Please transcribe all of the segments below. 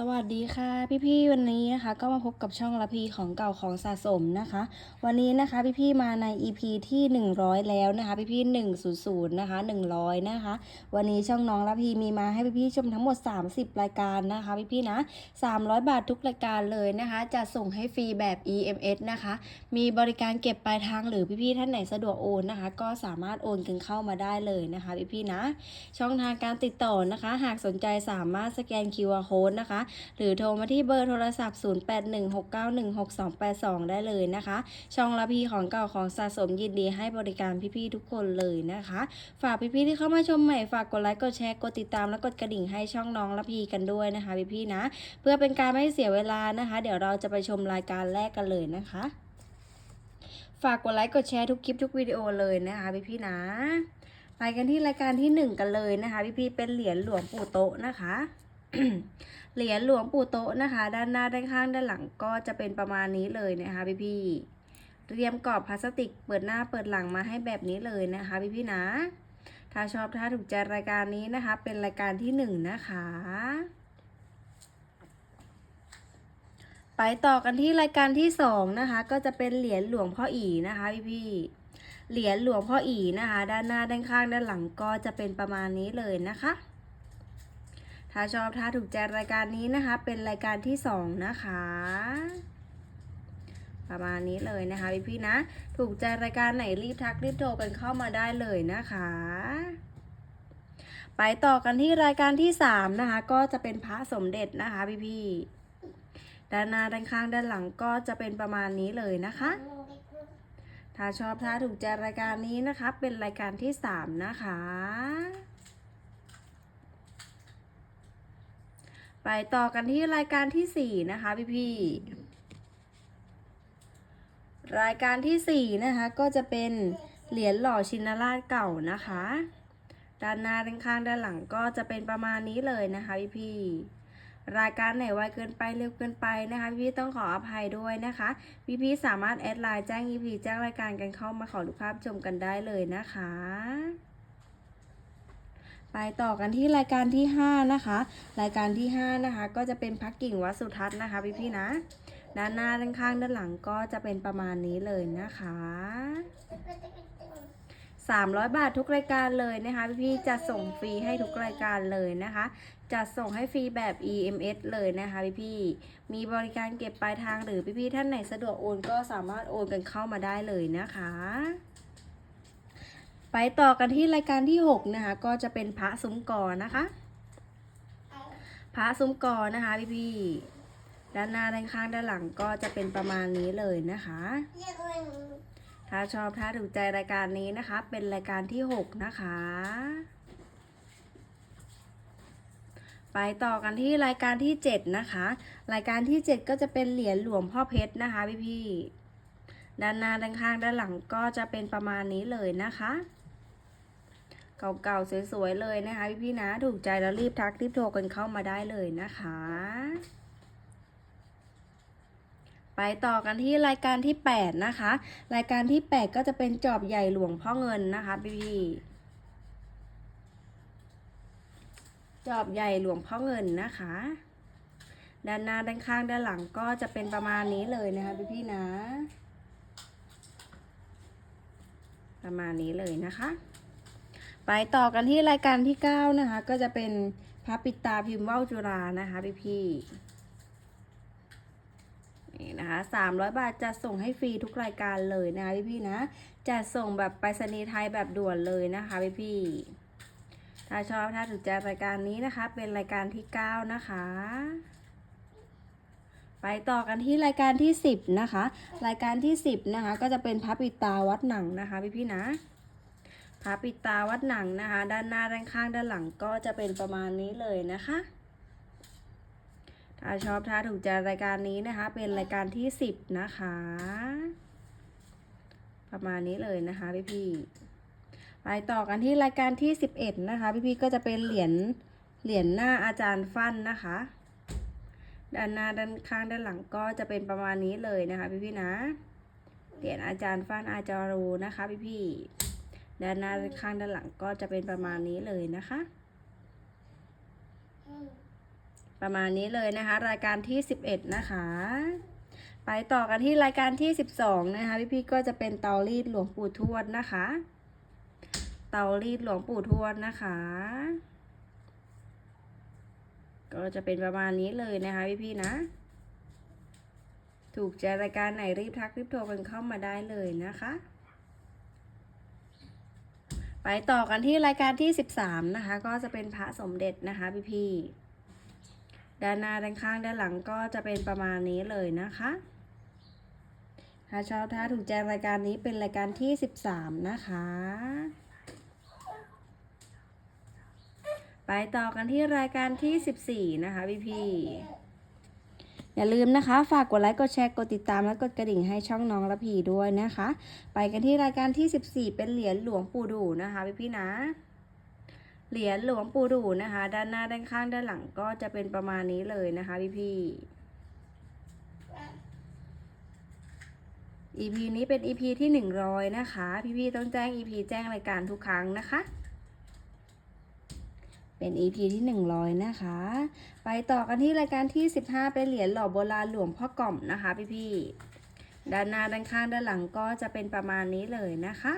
สวัสดีค่ะพี่ๆวันนี้นะคะก็มาพบกับช่องละพีของเก่าของสะสมนะคะ วันนี้นะคะพี่ๆมาใน EP ที่ 100 แล้วนะคะพี่ๆ100นะคะ100นะคะ วันนี้ช่องน้องละพีมีมาให้พี่ๆชมทั้งหมด 30 รายการนะคะพี่ๆนะ300 บาททุกรายการเลยนะคะจะส่งให้ฟรีแบบ EMS นะคะ มีบริการเก็บปลายทางหรือพี่ๆท่านไหนสะดวกโอนนะคะ ก็สามารถโอนกันเข้ามาได้เลยนะคะพี่ๆนะ ช่องทางการติดต่อนะคะ หากสนใจสามารถสแกน QR Code นะคะหรือโทรมาที่เบอร์โทรศัพท์ 0816916282 ได้เลยนะคะ ช่องละพีของเก่าของสะสมยินดีให้บริการพี่ๆทุกคนเลยนะคะ ฝากพี่ๆที่เข้ามาชมใหม่ฝากกดไลค์กดแชร์กดติดตามและกดกระดิ่งให้ช่องน้องละพีกันด้วยนะคะพี่ๆนะ เพื่อเป็นการไม่เสียเวลานะคะ เดี๋ยวเราจะไปชมรายการแรกกันเลยนะคะฝากกดไลค์กดแชร์ทุกคลิปทุกวิดีโอเลยนะคะพี่ๆนะไปกันที่รายการที่หนึ่งกันเลยนะคะ พี่ๆเป็นเหรียญหลวงปู่โตะนะคะ เหรียญหลวงปู่โตะนะคะ ด้านหน้าด้านข้างด้านหลังก็จะเป็นประมาณนี้เลยนะคะพี่ๆเตรียมกรอบพลาสติกเปิดหน้าเปิดหลังมาให้แบบนี้เลยนะคะพี่ๆนะ ถ้าชอบถ้าถูกใจรายการนี้นะคะ เป็นรายการที่หนึ่งนะคะ ไปต่อกันที่รายการที่สองนะคะ ก็จะเป็นเหรียญหลวงพ่ออีนะคะพี่ๆเหรียญหลวงพ่ออีนะคะ ด้านหน้าด้านข้างด้านหลังก็จะเป็นประมาณนี้เลยนะคะ ถ้าชอบถ้าถูกใจรายการนี้นะคะ เป็นรายการที่สองนะคะ ประมาณนี้เลยนะคะพี่พี่ๆนะ ถูกใจรายการไหนรีบทักรีบโทรกันเข้ามาได้เลยนะคะ ไปต่อกันที่รายการที่สามนะคะ ก็จะเป็นพระสมเด็จนะคะพี่พี่ๆด้านหน้าด้านข้างด้านหลังก็จะเป็นประมาณนี้เลยนะคะ ถ้าชอบถ้าถูกใจรายการนี้นะคะ เป็นรายการที่สามนะคะ ไปต่อกันที่รายการที่สี่นะคะพี่พี่ๆรายการที่สี่นะคะ ก็จะเป็นเหรียญหล่อชินราชเก่านะคะ ด้านหน้าด้านข้างด้านหลังก็จะเป็นประมาณนี้เลยนะคะพี่พี่ๆรายการไหนไวเกินไปเร็วเกินไปนะคะ พี่ๆต้องขออภัยด้วยนะคะพี่ๆสามารถแอดไลน์แจ้ง EP แจ้งรายการกันเข้ามาขอดูปภาพชมกันได้เลยนะคะ ไปต่อกันที่รายการที่ 5 นะคะ รายการที่ 5 นะคะ ก็จะเป็นพักกิ่งวัดสุทัศน์นะคะพี่ๆนะ ด้านหน้าด้านข้างด้านหลังก็จะเป็นประมาณนี้เลยนะคะ 300 บาททุกรายการเลยนะคะ พี่ๆจะส่งฟรีให้ทุกรายการเลยนะคะจะส่งให้ฟรีแบบ EMS เลยนะคะพี่ๆมีบริการเก็บปลายทางหรือพี่ๆท่านไหนสะดวกโอนก็สามารถโอนกันเข้ามาได้เลยนะคะ ไปต่อกันที่รายการที่ 6 นะคะ ก็จะเป็นพระซุ้มกอนะคะ พระซุ้มกอนะคะพี่ๆด้านหน้าด้านข้างด้านหลังก็จะเป็นประมาณนี้เลยนะคะ ถ้าชอบถ้าถูกใจรายการนี้นะคะ เป็นรายการที่ 6 นะคะ ไปต่อกันที่รายการที่ 7 นะคะ รายการที่ 7 ก็จะเป็นเหรียญหลวงพ่อเพชรนะคะพี่ๆด้านหน้าด้านข้างด้านหลังก็จะเป็นประมาณนี้เลยนะคะ เก่าๆสวยๆเลยนะคะพี่ๆนะถูกใจแล้วรีบทักรีบโทรกันเข้ามาได้เลยนะคะ ไปต่อกันที่รายการที่ 8 นะคะ รายการที่ 8 ก็จะเป็นจอบใหญ่หลวงพ่อเงินนะคะพี่ๆจอบใหญ่หลวงพ่อเงินนะคะ ด้านหน้าด้านข้างด้านหลังก็จะเป็นประมาณนี้เลยนะคะพี่ๆนะประมาณนี้เลยนะคะ ไปต่อกันที่รายการที่ 9 นะคะ ก็จะเป็นพระปิตาพิมพ์ว่าวจุฬานะคะพี่ๆนี่นะคะสามร้อยบาทจะส่งให้ฟรีทุกรายการเลยนะคะพี่พี่นะจะส่งแบบไปรษณีย์ไทยแบบด่วนเลยนะคะพี่พี่ถ้าชอบถ้าถูกใจรายการนี้นะคะ เป็นรายการที่ 9 นะคะ ไปต่อกันที่รายการที่ 10 นะคะ รายการที่ 10 นะคะ ก็จะเป็นพระปิตาวัดหนังนะคะพี่พี่นะ พระปิดตาวัดหนังนะคะ ด้านหน้าด้านข้างด้านหลังก็จะเป็นประมาณนี้เลยนะคะ ถ้าชอบถ้าถูกใจรายการนี้นะคะ เป็นรายการที่สิบนะคะ ประมาณนี้เลยนะคะพี่พี่ๆไปต่อกันที่รายการที่สิบเอ็ดนะคะ พี่พี่ๆก็จะเป็นเหรียญเหรียญหน้าอาจารย์ฟันนะคะ ด้านหน้าด้านข้างด้านหลังก็จะเป็นประมาณนี้เลยนะคะ พี่พี่ๆนะเหรียญอาจารย์ฟันอาจารูนะคะ พี่พี่ๆ ด้านหน้าด้านข้างด้านหลังก็จะเป็นประมาณนี้เลยนะคะ ประมาณนี้เลยนะคะ รายการที่ 11 นะคะ ไปต่อกันที่รายการที่ 12 นะคะ พี่ๆก็จะเป็นเตารีดหลวงปู่ทวดนะคะ เตารีดหลวงปู่ทวดนะคะ ก็จะเป็นประมาณนี้เลยนะคะพี่ๆนะถูกใจรายการไหนรีบทักรีบโทรกันเข้ามาได้เลยนะคะ ไปต่อกันที่รายการที่ 13 นะคะ ก็จะเป็นพระสมเด็จนะคะพี่ๆด้านหน้าด้านข้างด้านหลังก็จะเป็นประมาณนี้เลยนะคะ ถ้าชอบถ้าถูกใจรายการนี้เป็นรายการที่ 13 นะคะ ไปต่อกันที่รายการที่ 14 นะคะพี่ๆ อย่าลืมนะคะ ฝากกดไลค์กดแชร์กดติดตามและกดกระดิ่งให้ช่องน้องละพีด้วยนะคะ ไปกันที่รายการที่ 14 เป็นเหรียญหลวงปู่ดูนะคะพี่ๆนะเหรียญหลวงปู่ดูนะคะ ด้านหน้าด้านข้างด้านหลังก็จะเป็นประมาณนี้เลยนะคะพี่ๆ EP นี้เป็น EP ที่ 100 นะคะ พี่ๆต้องแจ้ง EP แจ้งรายการทุกครั้งนะคะ เป็น EP ที่ 100 นะคะ ไปต่อกันที่รายการที่ 15 เป็นเหรียญหล่อโบราณหลวงพ่อกล่อมนะคะพี่ๆด้านหน้าด้านข้างด้านหลังก็จะเป็นประมาณนี้เลยนะคะ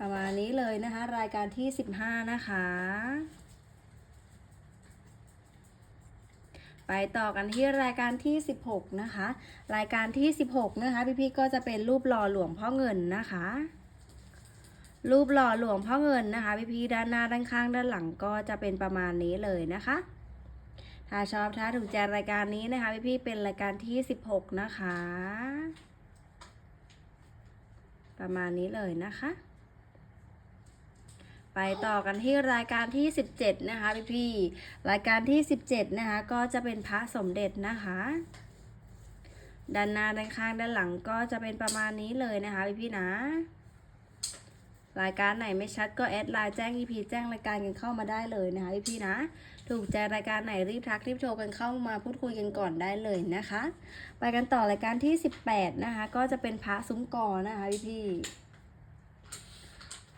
ประมาณนี้เลยนะคะ รายการที่ 15 นะคะ ไปต่อกันที่รายการที่ 16 นะคะ รายการที่ 16 นะคะ พี่ๆก็จะเป็นรูปหล่อหลวงพ่อเงินนะคะ รูปหล่อหลวงพ่อเงินนะคะ พี่ๆด้านหน้าด้านข้างด้านหลังก็จะเป็นประมาณนี้เลยนะคะ ถ้าชอบถ้าถูกใจรายการนี้นะคะ พี่ๆเป็นรายการที่ 16 นะคะ ประมาณนี้เลยนะคะ ไปต่อกันที่รายการที่ 17 นะคะพี่พี่ๆรายการที่ 17 นะคะ ก็จะเป็นพระสมเด็จนะคะ ด้านหน้าด้านข้างด้านหลังก็จะเป็นประมาณนี้เลยนะคะพี่พี่ๆนะรายการไหนไม่ชัดก็แอดไลน์แจ้ง EP แจ้งรายการกันเข้ามาได้เลยนะคะพี่พี่ๆนะ ถูกใจรายการไหนรีบทักรีบโทรกันเข้ามาพูดคุยกันก่อนได้เลยนะคะ ไปกันต่อรายการที่ 18 นะคะ ก็จะเป็นพระซุ้มกอนะคะพี่พี่ๆ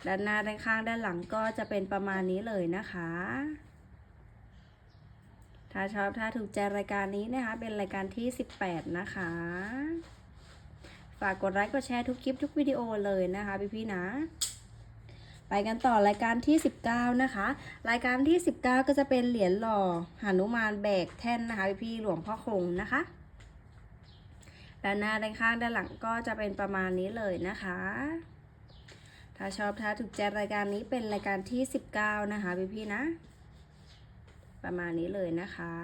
ด้านหน้าด้านข้างด้านหลังก็จะเป็นประมาณนี้เลยนะคะ ถ้าชอบถ้าถูกใจรายการนี้นะคะ เป็นรายการที่ 18 นะคะ ฝากกดไลค์กดแชร์ทุกคลิปทุกวิดีโอเลยนะคะพี่ๆนะไปกันต่อรายการที่ 19 นะคะ รายการที่ 19 ก็จะเป็นเหรียญหล่อหนุมานแบกแท่นนะคะพี่ๆหลวงพ่อคงนะคะด้านหน้าด้านข้างด้านหลังก็จะเป็นประมาณนี้เลยนะคะ ถ้าชอบถ้าถูกใจรายการนี้เป็นรายการที่ 19 นะคะพี่พี่ๆนะ ประมาณนี้เลยนะคะ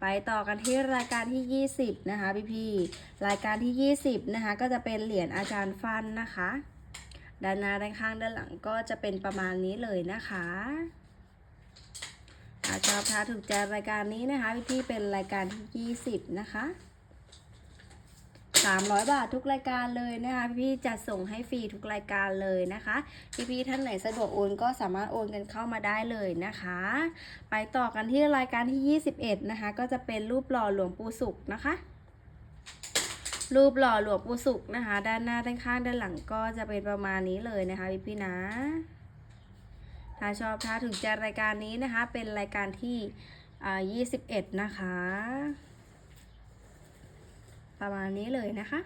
ไปต่อกันที่รายการที่ 20 นะคะพี่พี่ๆรายการที่ 20 นะคะ ก็จะเป็นเหรียญอาจารย์ฟันนะคะ ด้านหน้าด้านข้างด้านหลังก็จะเป็นประมาณนี้เลยนะคะถ้าชอบถ้าถูกใจรายการนี้นะคะพี่พี่ๆเป็นรายการที่ 20 นะคะ 300 บาททุกรายการเลยนะคะพี่ๆจัดส่งให้ฟรีทุกรายการเลยนะคะพี่ๆท่านไหนสะดวกโอนก็สามารถโอนกันเข้ามาได้เลยนะคะ ไปต่อกันที่รายการที่ 21 นะคะ ก็จะเป็นรูปหล่อหลวงปู่สุขนะคะรูปหล่อหลวงปู่สุขนะคะ ด้านหน้าด้านข้างด้านหลังก็จะเป็นประมาณนี้เลยนะคะพี่ๆนะ ถ้าชอบถ้าถึงใจรายการนี้นะคะ เป็นรายการที่อ่า21 นะคะ ประมาณนี้เลยนะคะ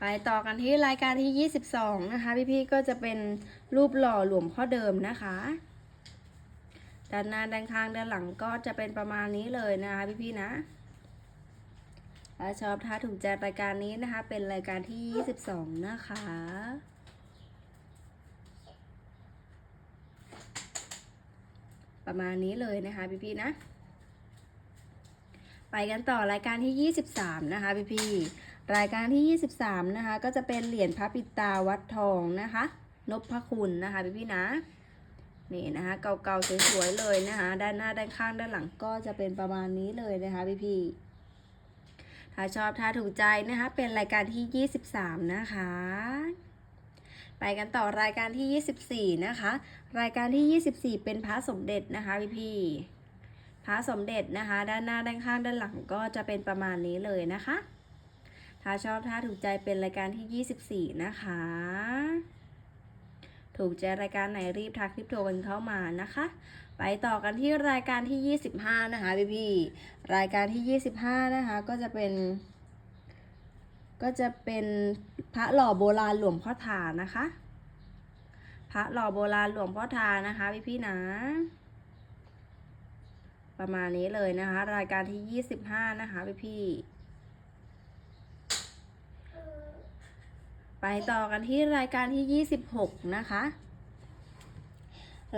ไปต่อกันที่รายการที่ 22 นะคะ พี่ๆก็จะเป็นรูปหล่อหลวงพ่อเดิมนะคะ ด้านหน้าด้านข้างด้านหลังก็จะเป็นประมาณนี้เลยนะคะพี่ๆนะถ้าชอบถ้าถูกใจรายการนี้นะคะ เป็นรายการที่ 22 นะคะประมาณนี้เลยนะคะพี่ๆนะ ไปกันต่อรายการที่ 23 นะคะพี่พี่รายการที่ 23 นะคะ ก็จะเป็นเหรียญพระปิตาวัดทองนะคะนพพคุณนะคะพี่พี่นะนี่นะคะเก่าๆสวยๆเลยนะคะด้านหน้าด้านข้างด้านหลังก็จะเป็นประมาณนี้เลยนะคะพี่พี่ถ้าชอบถ้าถูกใจนะคะเป็นรายการที่ 23 นะคะ ไปกันต่อรายการที่ 24 นะคะ รายการที่ 24 เป็นพระสมเด็จนะคะพี่พี่ พระสมเด็จนะคะ ด้านหน้าด้านข้างด้านหลังก็จะเป็นประมาณนี้เลยนะคะ ถ้าชอบถ้าถูกใจเป็นรายการที่ 24 นะคะ ถูกใจรายการไหนรีบทักรีบโทรกันเข้ามานะคะ ไปต่อกันที่รายการที่ 25 นะคะพี่พี่ๆรายการที่ 25 นะคะก็จะเป็น ก็จะเป็นพระหล่อโบราณหลวงพ่อทานะคะ พระหล่อโบราณหลวงพ่อทานะคะพี่พี่ๆนะ ประมาณนี้เลยนะคะ รายการที่ 25 นะคะพี่พี่ไปต่อกันที่รายการที่ 26 นะคะ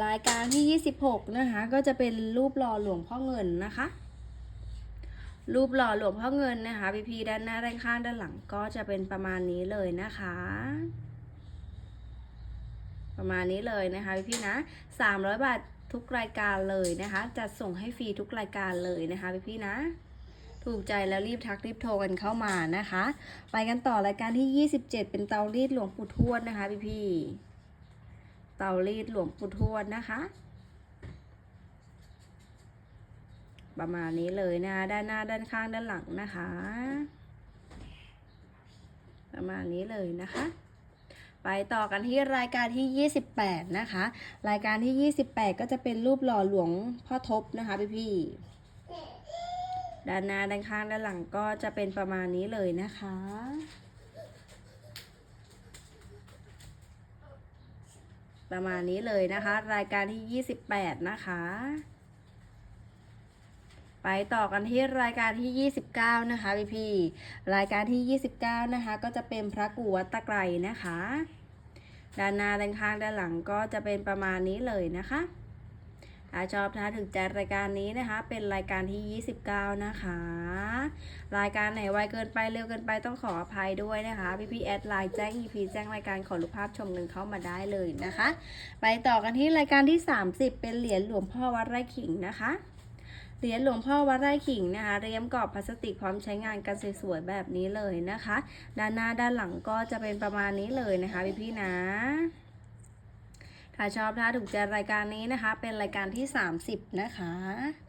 รายการที่ 26 นะคะ ก็จะเป็นรูปหล่อหลวงพ่อเงินนะคะ รูปหล่อหลวงพ่อเงินนะคะพี่พีด้านหน้าด้านข้างด้านหลังก็จะเป็นประมาณนี้เลยนะคะประมาณนี้เลยนะคะพี่พี่ๆนะ 300 บาท ทุกรายการเลยนะคะ จัดส่งให้ฟรีทุกรายการเลยนะคะพี่พี่นะ ถูกใจแล้วรีบทักรีบโทรกันเข้ามานะคะ ไปกันต่อรายการที่ 27 เป็นเตารีดหลวงปู่ทวดนะคะพี่พี่เตารีดหลวงปู่ทวดนะคะ ประมาณนี้เลยนะคะด้านหน้าด้านข้างด้านหลังนะคะ ประมาณนี้เลยนะคะ ไปต่อกันที่รายการที่ 28 นะคะ รายการที่ 28 ก็จะเป็นรูปหล่อหลวงพ่อทบนะคะพี่พี่ๆด้านหน้าด้านข้างด้านหลังก็จะเป็นประมาณนี้เลยนะคะ ประมาณนี้เลยนะคะ รายการที่ 28 นะคะ ไปต่อกันที่รายการที่ 29 นะคะพี่พี่รายการที่ 29 นะคะ ก็จะเป็นพระกูวัตะไกรนะคะ ด้านหน้าด้านข้างด้านหลังก็จะเป็นประมาณนี้เลยนะคะถ้าชอบถ้าถึงใจรายการนี้นะคะ เป็นรายการที่ 29 นะคะ รายการไหนไวเกินไปเร็วเกินไปต้องขออภัยด้วยนะคะ พี่พี่แอดไลน์แจ้ง EP แจ้งรายการขอรูปภาพชมกันเข้ามาได้เลยนะคะ ไปต่อกันที่รายการที่ 30 เป็นเหรียญหลวงพ่อวัดไร่ขิงนะคะ เหรียญหลวงพ่อวัดไร่ขิงนะคะเรียมกรอบพลาสติกพร้อมใช้งานกันสวยๆแบบนี้เลยนะคะ ด้านหน้าด้านหลังก็จะเป็นประมาณนี้เลยนะคะพี่พี่ๆนะถ้าชอบถ้าถูกใจรายการนี้นะคะ เป็นรายการที่ 30 นะคะ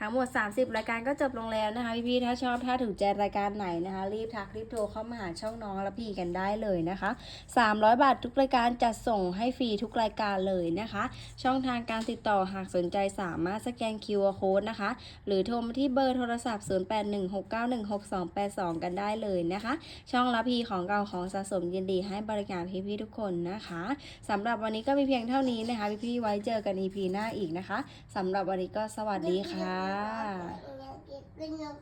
ทั้งหมด 30 รายการก็จบลงแล้วนะคะพี่ๆถ้าชอบถ้าถูกใจรายการไหนนะคะ รีบทักรีบโทรเข้ามาหาช่องน้องและพี่กันได้เลยนะคะ 300 บาททุกรายการจัดส่งให้ฟรีทุกรายการเลยนะคะ ช่องทางการติดต่อหากสนใจสามารถสแกน QR Code นะคะ หรือโทรมาที่เบอร์โทรศัพท์ 0816916282 กันได้เลยนะคะ ช่องรับพีของเก่าของสะสมยินดีให้บริการพี่ๆทุกคนนะคะสำหรับวันนี้ก็มีเพียงเท่านี้นะคะ พี่ๆไว้เจอกัน EP หน้าอีกนะคะสำหรับวันนี้ก็สวัสดีค่ะอยากกินนก